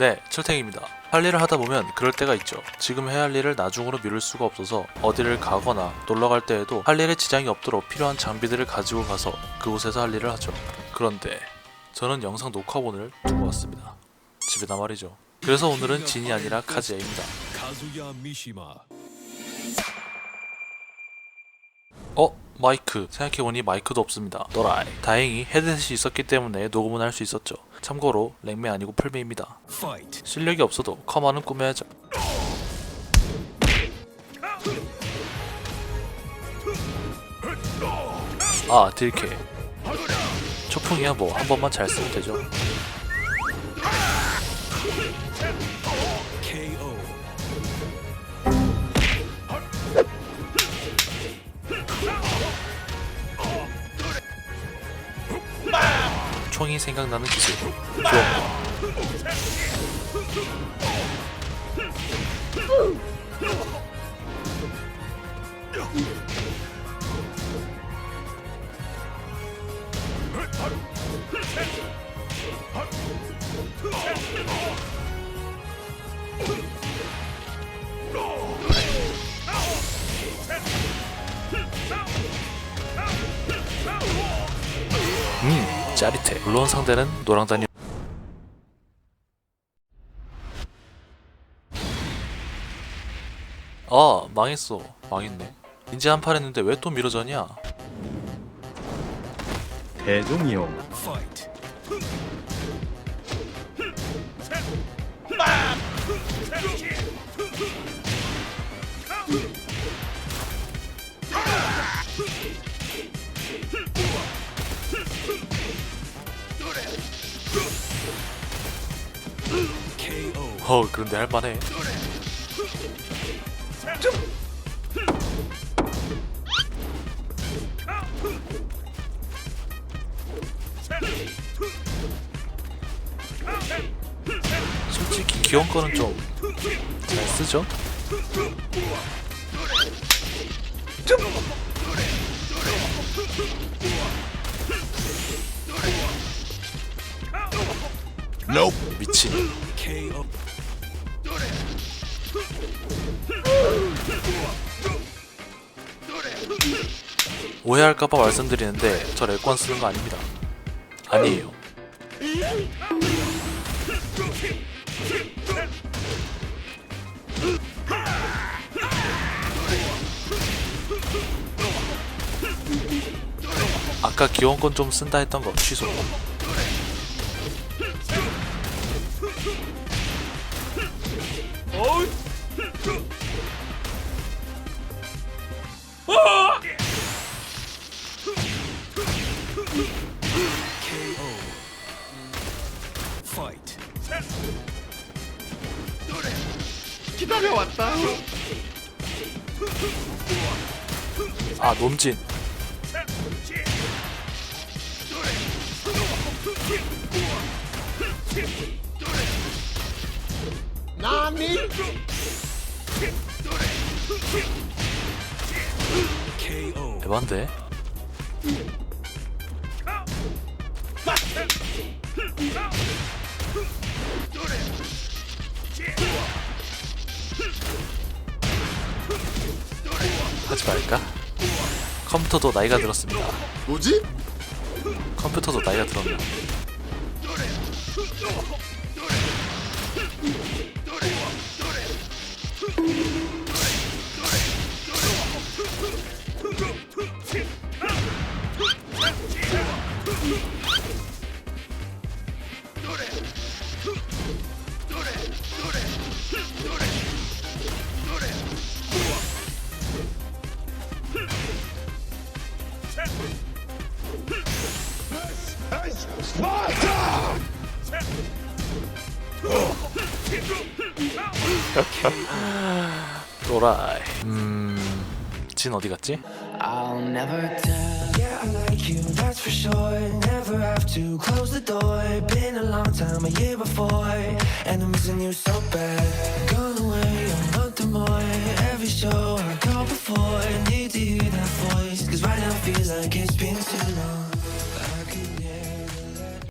네, 철탱입니다. 할 일을 하다 보면 그럴 때가 있죠. 지금 해야 할 일을 나중으로 미룰 수가 없어서 어디를 가거나 놀러 갈 때에도 할 일에 지장이 없도록 필요한 장비들을 가지고 가서 그곳에서 할 일을 하죠. 그런데 저는 영상 녹화본을 두고 왔습니다. 집에다 말이죠. 그래서 오늘은 진이 아니라 카즈야입니다. 어? 마이크. 생각해보니 마이크도 없습니다. 너라이. 다행히 헤드셋이 있었기 때문에 녹음은 할 수 있었죠. 참고로 랭매 아니고 풀메입니다. 파이트 실력이 없어도 커마는 꾸며야죠. 아 딜캐 초풍이야 뭐 한 번만 잘 쓰면 되죠 총이 생각나는 기술. 좋아 짜릿해. 물론 상대는 노랑단이 아 망했어. 망했네. 이제 한판 했는데 왜또 미러전이야 대종이요. 어 그런데 할만해. 솔직히 귀여운 거는 좀 잘 쓰죠? 미친 오해할까봐 말씀드리는데 저 렉권 쓰는 거 아닙니다. 아니에요. 아까 건좀 쓴다 했던 거 취소 아 논진 KO 에반데 하지 말까? 컴퓨터도 나이가 들었습니다. 뭐지? 컴퓨터도 나이가 들었나? 또라이. 음, 진 어디 갔지? I'll never tell. Yeah, I like you, that's for sure. Never have to close the door. Been a long time, a year before. And I'm missing you so bad. Gone